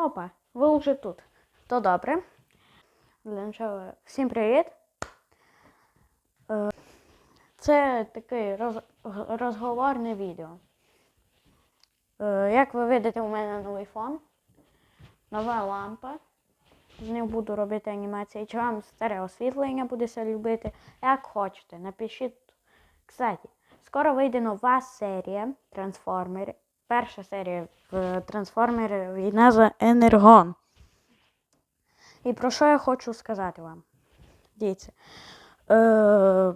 Опа, ви вже тут. То добре. Для начала, всім привіт. Е, Це таке роз, розговорне відео. Е, Як ви видите, у мене новий фон, нова лампа. З ним буду робити анімації. Чи вам старе освітлення будеся любити? Як хочете, напишіть. Кстати, скоро вийде нова серія Трансформери. Перша серія в Трансформери війна за Енергон. І про що я хочу сказати вам? Дивіться. Е,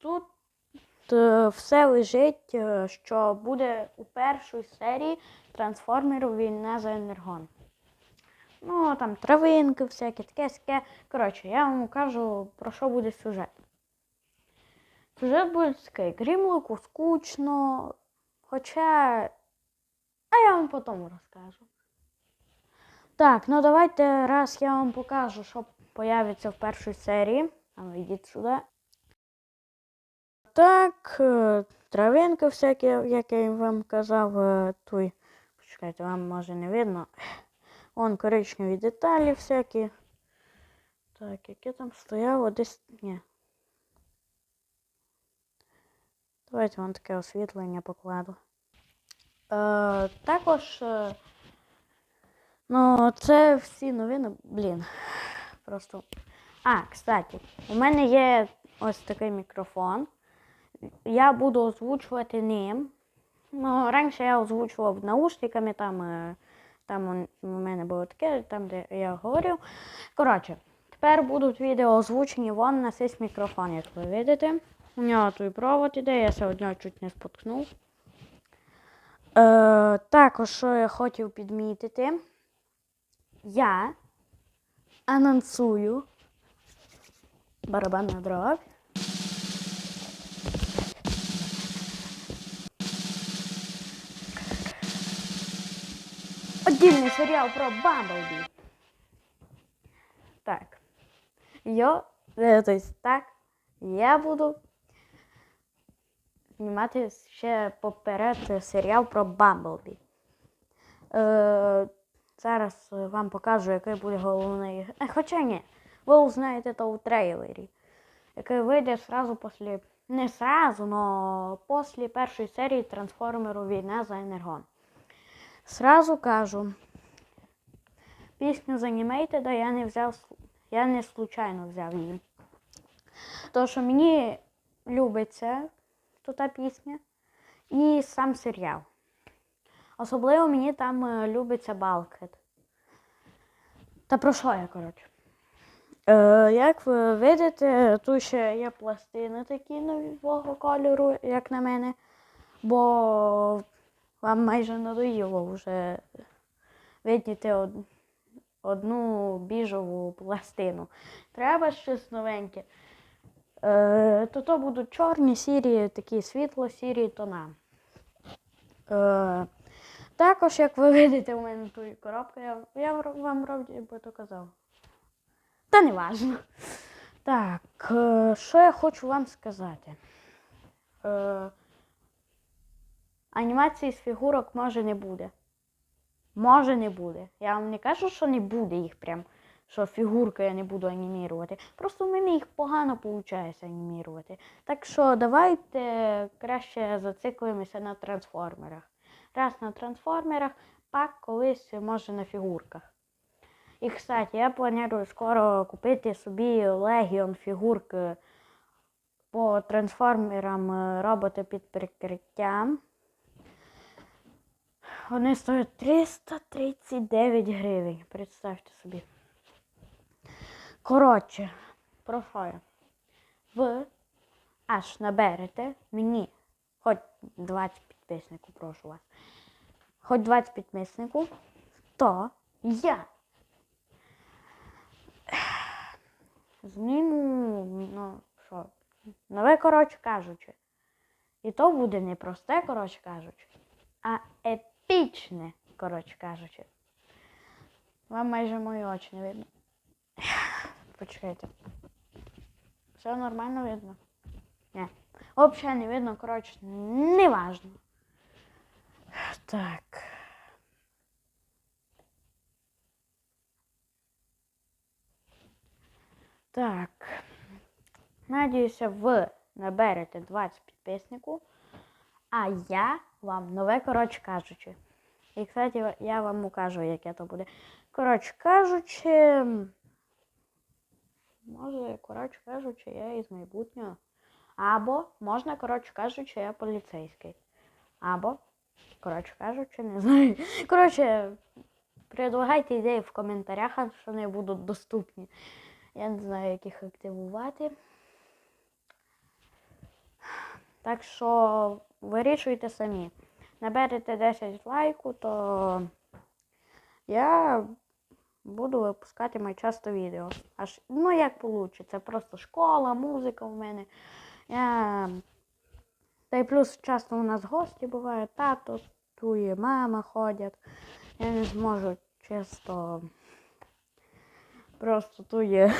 тут е, все лежить, е, що буде у першій серії Трансформерів війна за Енергон. Ну, там травинки, всяке таке, таке. Коротше, я вам кажу, про що буде сюжет. Сюжет буде такий, грімлику скучно. Хоча. А я вам потім розкажу. Так, ну давайте раз я вам покажу, що появиться в першій серії. А ну йдіть сюди. Так, е, травинки всякі, як я вам казав, е, той. Почекайте, вам може не видно. Вон коричневі деталі всякі. Так, яке там стояло десь. Ні. Давайте вам таке освітлення покладу. Е, також. Е, ну, це всі новини. Блін. Просто. А, кстати, у мене є ось такий мікрофон. Я буду озвучувати ним. Ну, раніше я озвучував наушниками, там, е, там у мене було таке, там, де я говорив. Коротше, тепер будуть відео озвучені вон на цей мікрофон, як ви видите. У нього тут провод іде, я сьогодні чуть не споткнув. Е, також, що я хотів підмітити, я анонсую барабанна дробь. Отдельный сериал про Бамблби. Так. Я, е, то так, я буду знімати ще поперед серіал про Бамблбі. Е, зараз вам покажу, який буде головний. Е, хоча ні, ви узнаєте то у трейлері, який вийде сразу після. Не сразу, но після першої серії Трансформеру Війна за Енергон. Сразу кажу, пісню з Animated я не взяв, я не случайно взяв її. Тому що мені любиться то та пісня і сам серіал. Особливо мені там е, любиться Балкет. Та про що я, коротше? Е, як ви видите, тут ще є пластини такі нового кольору, як на мене. Бо вам майже надоїло вже видіти од- одну біжову пластину. Треба щось новеньке. Е, то то будуть чорні, сірі, такі світло-сірі тона. Е, також, як ви видите, у мене тут коробка, я, я вам вроді би то казав. Та не важно. Так, е, що я хочу вам сказати? Е, анімації з фігурок може не буде. Може не буде. Я вам не кажу, що не буде їх прям, що фігурки я не буду анімірувати. Просто в мене їх погано виходить анімірувати. Так що давайте краще зациклимося на трансформерах. Раз на трансформерах, пак колись може на фігурках. І, кстати, я планую скоро купити собі Legion фігурки по трансформерам е, робота під прикриттям. Вони стоять 339 гривень. Представте собі. Коротше, про що я? Ви аж наберете мені хоч 20 підписників, прошу вас. Хоч 20 підписників, то я зніму, ну, що, нове, коротше кажучи. І то буде не просте, коротше кажучи, а епічне, коротше кажучи. Вам майже мої очі не видно. Почуєте. Все нормально видно? Не. Вообще не видно, коротше, не важно. Так. Так. Надіюся, ви наберете 20 підписників. А я вам нове, коротше кажучи. І, кстати, я вам укажу, яке то буде. Коротше кажучи. Може, коротше кажучи, я із майбутнього. Або, можна, коротше кажучи, я поліцейський. Або, коротше кажучи, не знаю. Коротше, предлагайте ідеї в коментарях, що вони будуть доступні. Я не знаю, як їх активувати. Так що вирішуйте самі. Наберете 10 лайку, то я буду випускати май часто відео. Аж, ну як вийде, просто школа, музика в мене. Я... Та й плюс часто у нас гості бувають, тато, тує, мама ходять. Я не зможу чисто просто тує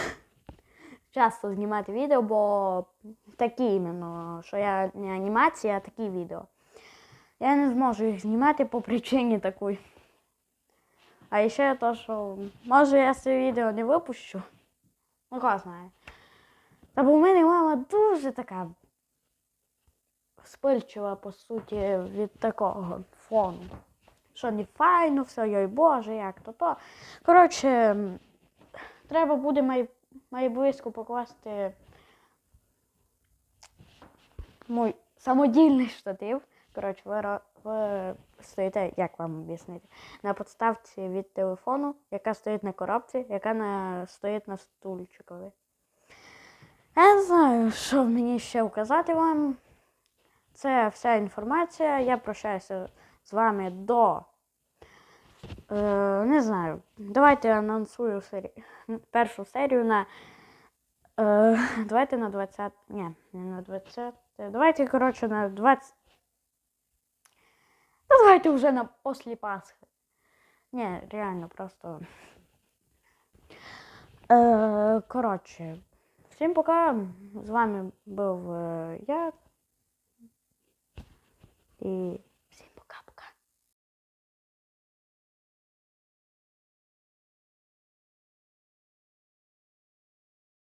часто знімати відео, бо такі іменно, що я не анімація, а такі відео. Я не зможу їх знімати по причині такої. А ще то, що може я це відео не випущу. Ну, хто знає. Та бо в мене мама дуже така спильчива, по суті, від такого фону. Що не файно, все, йой Боже, як то то. Коротше, треба буде май, майблизько покласти мій самодільний штатив. Коротше, стоїте, як вам об'яснити, на подставці від телефону, яка стоїть на коробці, яка на, стоїть на стульчикові. Я не знаю, що мені ще вказати вам. Це вся інформація. Я прощаюся з вами до. Е, не знаю. Давайте анонсую сері... першу серію на. Е, давайте на 20. Ні, не на 20. Давайте, коротше, на 20. Ну, давайте вже на після Пасхи. Ні, реально, просто. Е, коротше. Всім пока. З вами був е, я. І